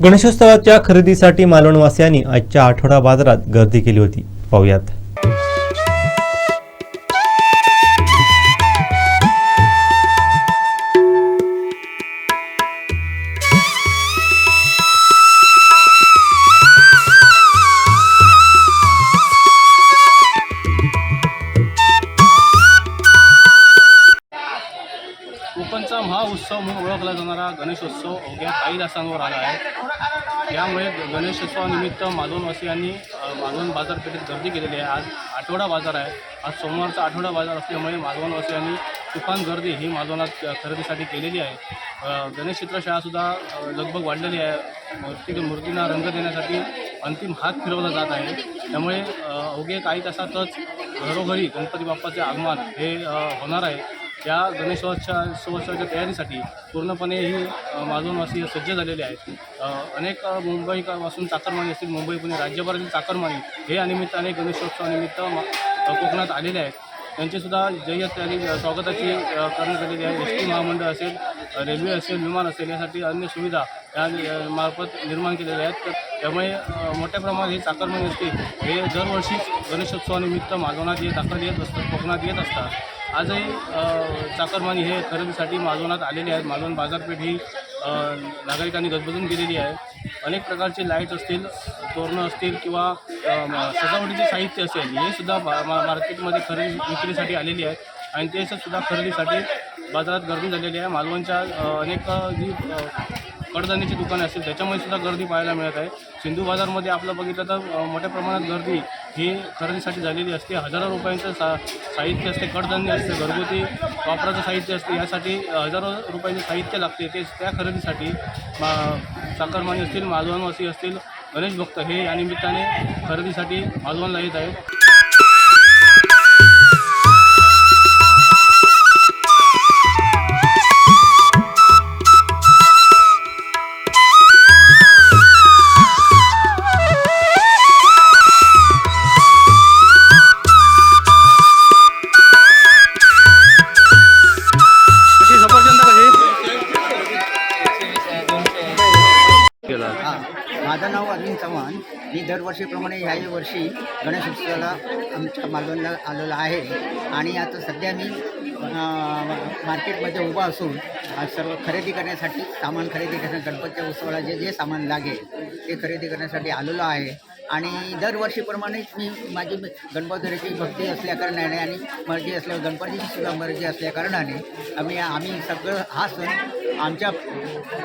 गणेशोत्सवाच्या खरेदीसाठी मालवणवासियांनी आजच्या आठवडा बाजारात गर्दी केली होती. पाहुयात. उत्सव म्हणून ओळखला जाणारा गणेशोत्सव अवघ्या काही तासांवर आला आहे. यामुळे गणेशोत्सवानिमित्त मालवणवासियांनी अ, मालवण बाजारपेठेत गर्दी केलेली आहे. आज आठवडा बाजार आहे. आज सोमवारचा आठवडा बाजार असल्यामुळे मालवणवासियांनी तुफान गर्दी ही मालवणात खरेदीसाठी केलेली आहे. गणेश चित्रशाळासुद्धा लगभग वाढलेली आहे. मूर्ती मूर्तींना रंग देण्यासाठी अंतिम हात फिरवला जात आहे. त्यामुळे अवघे काही तासातच घरोघरी गणपती बाप्पाचे आगमन हे होणार आहे. या गणेशोत्सवा सोत्सवाच्या तयारीसाठी पूर्णपणे ही अ, मालवणवासी सज्ज झालेले आहेत अनेक मुंबईपासून चाकरमानी असतील मुंबई पुणे राज्यभरातील चाकरमानी हे या निमित्ताने गणेशोत्सवानिमित्त कोकणात आलेले आहेत. त्यांचीसुद्धा जय्यत तयारी स्वागताची करण्यात आलेली आहे. एस टी महामंडळ असेल रेल्वे असेल विमान असेल यासाठी अन्य सुविधा या मार्फत निर्माण केलेल्या आहेत. तर त्यामुळे मोठ्या प्रमाणात हे चाकरमानी असतील हे दरवर्षीच गणेशोत्सवानिमित्त मालवणात येत दाखल येत असतात कोकणात येत असतात. आजही चाकरमानी हे खरेदीसाठी मालवणात आलेले आहेत. मालवण बाजारपेठ ही नागरिकांनी गजबजून गेलेली आहे. अनेक प्रकारचे लाईट्स असतील तोरणं असतील किंवा सजावटीचे साहित्य असेल हे सुद्धा बा- मा- मार्केटमध्ये खरेदी विक्रीसाठी आलेली आहेत. आणि ते सुद्धा खरेदीसाठी बाजारात गर्दी झालेली आहे. मालवणच्या अनेक जी कडधान्याची दुकाने असतील त्याच्यामुळे सुद्धा गर्दी पाहायला मिळत आहे. सिंधू बाजारमध्ये आपलं बघितलं तर मोठ्या प्रमाणात गर्दी ही खरेदीसाठी झालेली असते. हजारो रुपयांचं सा साहित्य असते कडधान्य असते घरगुती वापराचं साहित्य असते. यासाठी हजारो रुपयांचे साहित्य लागते. ते त्या खरेदीसाठी मा साखरमानी असतील मालवणवासी असतील गणेश भक्त हे या निमित्ताने खरेदीसाठी मालवणला येत आहेत. केला. हां. माझं नाव अरविंद चव्हाण. मी दरवर्षीप्रमाणे ह्याही वर्षी गणेश उत्सवाला आमच्या मालवणला आलेलो आहे. आणि आता सध्या मी मार्केटमध्ये उभा असून सर्व खरेदी करण्यासाठी सामान खरेदी करण्यासाठी गणपतीच्या उत्सवाला जे जे सामान लागेल ते खरेदी करण्यासाठी आलेलो आहे. आणि दरवर्षीप्रमाणेच मी माझी गणपतीची भक्ती असल्याकारणाने आणि मर्जी असल्या गणपतीची सुद्धा मर्जी असल्याकारणाने आम्ही आम्ही सगळं हा सण आमच्या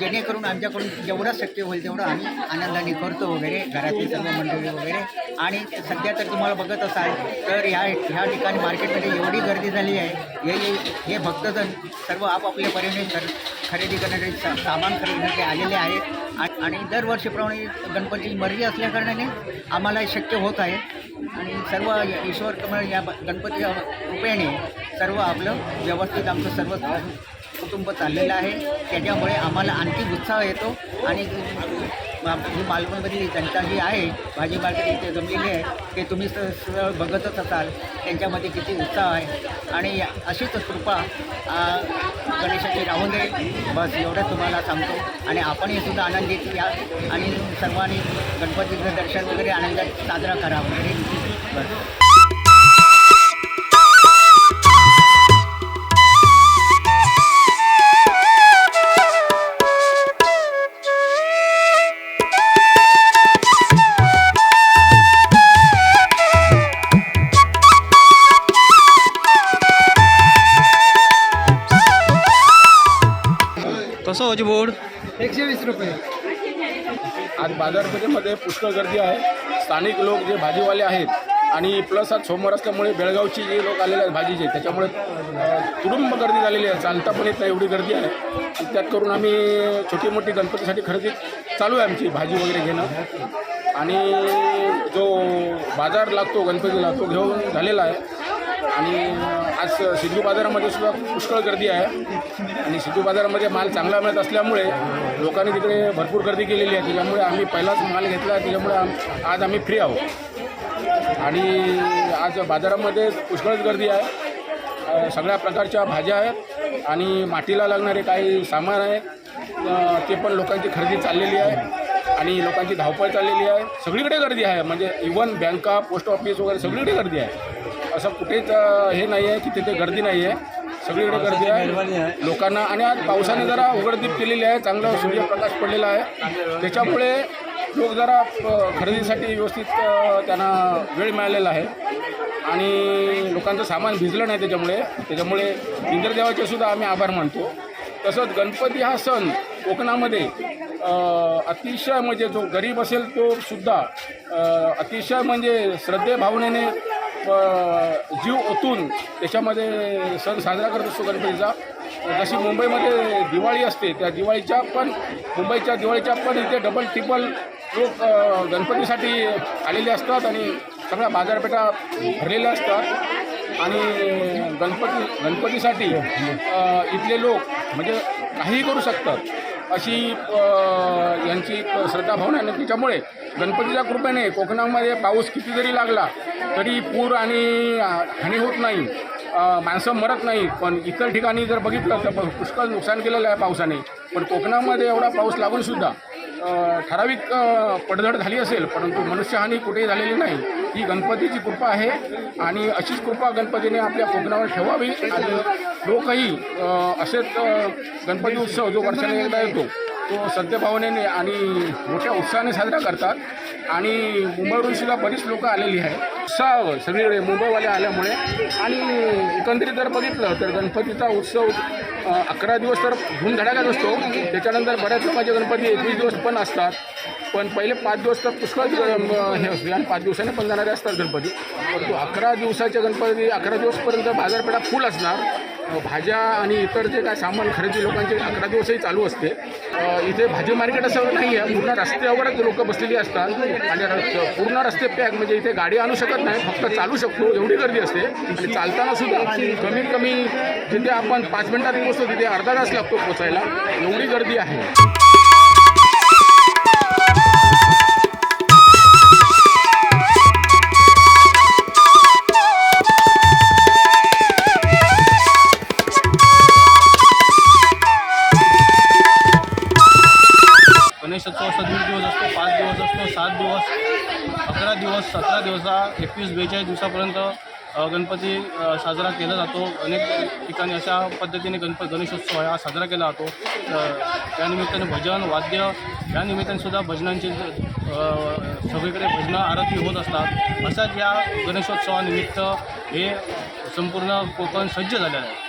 जेणेकरून आमच्याकडून जेवढं शक्य होईल तेवढं आम्ही आनंदाने करतो वगैरे घरातील सर्व मंडळी वगैरे. आणि सध्या तर तुम्हाला बघत असाल तर ह्या ह्या ठिकाणी मार्केटमध्ये एवढी गर्दी झाली आहे. हे हे- भक्तजण सर्व आपापल्या परीने खर खरेदी करण्यासाठी सा- सामान खरेदीसाठी आलेले आहेत. आणि दरवर्षीप्रमाणे गणपतीची मर्जी असल्याकारणाने आम्हाला शक्य होत आहे. आणि सर्व ईश्वर कमळ या गणपतीच्या गणपती कृपेने सर्व आपलं व्यवस्थित आमचं सर्व कुटुंब चाललेलं आहे. त्याच्यामुळे आम्हाला आणखी उत्साह येतो. आणि ही जी मालवणमधली जनता जी आहे भाजी मार्केट इथे जमलेली आहे. ते तुम्ही स- बघतच असाल. त्यांच्यामध्ये किती उत्साह आहे. आणि अशीच कृपा गणेशाची राहून दे. बस एवढंच तुम्हाला सांगतो. आणि आपणही सुद्धा आनंदित या आणि सर्वांनी गणपतीचं दर्शन वगैरे आनंदात साजरा करा वगैरे बस. होती बोर्ड. एकशे वीस रुपये. आज बाजारपेठेमध्ये पुष्कळ गर्दी आहे. स्थानिक लोक जे भाजीवाले आहेत आणि प्लस आज सोमवार असल्यामुळे बेळगावची जे लोक आलेले आहेत भाजीचे त्याच्यामुळे तुडुंब गर्दी झालेली आहे. चालता पण येत नाही एवढी गर्दी आहे. त्यात करून आम्ही छोटी मोठी गणपतीसाठी खरेदी चालू आहे आमची भाजी वगैरे घेणं. आणि जो बाजार लागतो गणपतीला तो घेऊन झालेला आहे. आणि आज सिद्धू बाजारामध्ये सुद्धा पुष्कळ गर्दी आहे. आणि सिद्धू बाजारामध्ये माल चांगला मिळत असल्यामुळे लोकांनी तिकडे भरपूर गर्दी केलेली आहे. त्याच्यामुळे आम्ही पहिलाच माल घेतला. आहे त्याच्यामुळे आज आम्ही फ्री आहोत. आणि आज बाजारामध्ये पुष्कळच गर्दी आहे. सगळ्या प्रकारच्या भाज्या आहेत. आणि मातीला लागणारे काही सामान आहेत ते पण लोकांची खरेदी चाललेली आहे. आणि लोकांची धावपळ चाललेली आहे. सगळीकडे गर्दी आहे. म्हणजे इवन बँका पोस्ट ऑफिस वगैरे सगळीकडे गर्दी आहे. असं कुठेच हे नाही आहे की तिथे गर्दी नाही आहे. सगळीकडे गर्दी आहे. लोकांना आणि आज पावसाने जरा उघडदीप केलेली आहे. चांगला सूर्यप्रकाश पडलेला आहे. त्याच्यामुळे लोक जरा खरेदीसाठी व्यवस्थित त्यांना वेळ मिळालेला आहे. आणि लोकांचं सामान भिजलं नाही त्याच्यामुळे. त्याच्यामुळे इंद्रदेवाचे सुद्धा आम्ही आभार मानतो. तसंच गणपती हा सण कोकणामध्ये अतिशय म्हणजे जो गरीब असेल तो सुद्धा अतिशय म्हणजे श्रद्धे भावनेने अ, जीव ओतून त्याच्यामध्ये सण साजरा करत असतो गणपतीचा. जशी मुंबईमध्ये दिवाळी असते त्या दिवाळीच्या पण मुंबईच्या दिवाळीच्या पण इथे डबल ट्रिपल लोक गणपतीसाठी आलेले असतात आणि सगळ्या बाजारपेठा भरलेल्या असतात. आणि गणपती गणपतीसाठी इथले लोक म्हणजे काहीही करू शकतात. अशी यांची श्रद्धा भावना आहे. त्याच्यामुळे गणपतीच्या कृपेने कोकणामध्ये पाऊस किती जरी लागला तरी पूर आणि हानी होत नाही. माणसं मरत नाही पण इतर ठिकाणी जर बघितलं तर पुष्कळ नुकसान केलेलं आहे पावसाने. पण कोकणामध्ये एवढा पाऊस लागूनसुद्धा ठराविक पडझड झाली असेल परंतु मनुष्यहानी कुठेही झालेली नाही. ही गणपतीची कृपा आहे आणि अशीच कृपा गणपतीने आपल्या कोकणावर ठेवावी आणि लोकही असेच गणपती उत्सव जो वर्षाने एकदा येतो तो सत्यभावनेने आणि मोठ्या उत्साहाने साजरा करतात. आणि मुंबईवरून सुद्धा बरीच लोकं आलेली आहे उत्साह सगळीकडे मुंबईवाले आल्यामुळे. आणि एकंदरीत जर बघितलं तर गणपतीचा उत्सव अकरा दिवस तर धूमधडाक्यात असतो. त्याच्यानंतर बऱ्याच लोकांचे गणपती एकवीस दिवस पण असतात. पण पहिले पाच दिवस तर पुष्कळ हे असते. आणि पाच दिवसाने पण जाणारे असतात गणपती. परंतु अकरा दिवसाचे गणपती अकरा दिवसपर्यंत बाजारपेठा फुल असणार. भाज्या आणि इतर जे काय सामान खरेदी लोकांचे अकरा दिवसही चालू असते. इथे भाजी मार्केट असं नाही आहे पूर्ण रस्त्यावरच लोक बसलेली असतात. आणि पूर्ण रस्ते पॅक. म्हणजे इथे गाडी आणू शकत नाही. फक्त चालू शकतो. एवढी गर्दी असते. आणि चालताना सुद्धा कमीत कमी जिथे आपण पाच मिनिटात पोहोचतो तिथे अर्धा तास लागतो पोचायला एवढी गर्दी आहे. एकवीस बेचाळीस दिवसापर्यंत गणपती साजरा केला जातो. अनेक ठिकाणी अशा पद्धतीने गणपती गणेशोत्सव हा साजरा केला जातो. त्यानिमित्ताने भजन वाद्य या निमित्ताने सुद्धा भजनांचे सगळीकडे भजनं आरती होत असतात. अशाच या गणेशोत्सवानिमित्त हे संपूर्ण कोकण सज्ज झालेलं आहे.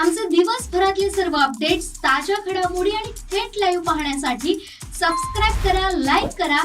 आमचे दिवसभरातले सर्व अपडेट्स ताज्या घडामोडी आणि थेट लाईव्ह पाहण्यासाठी सबस्क्राईब करा लाईक करा.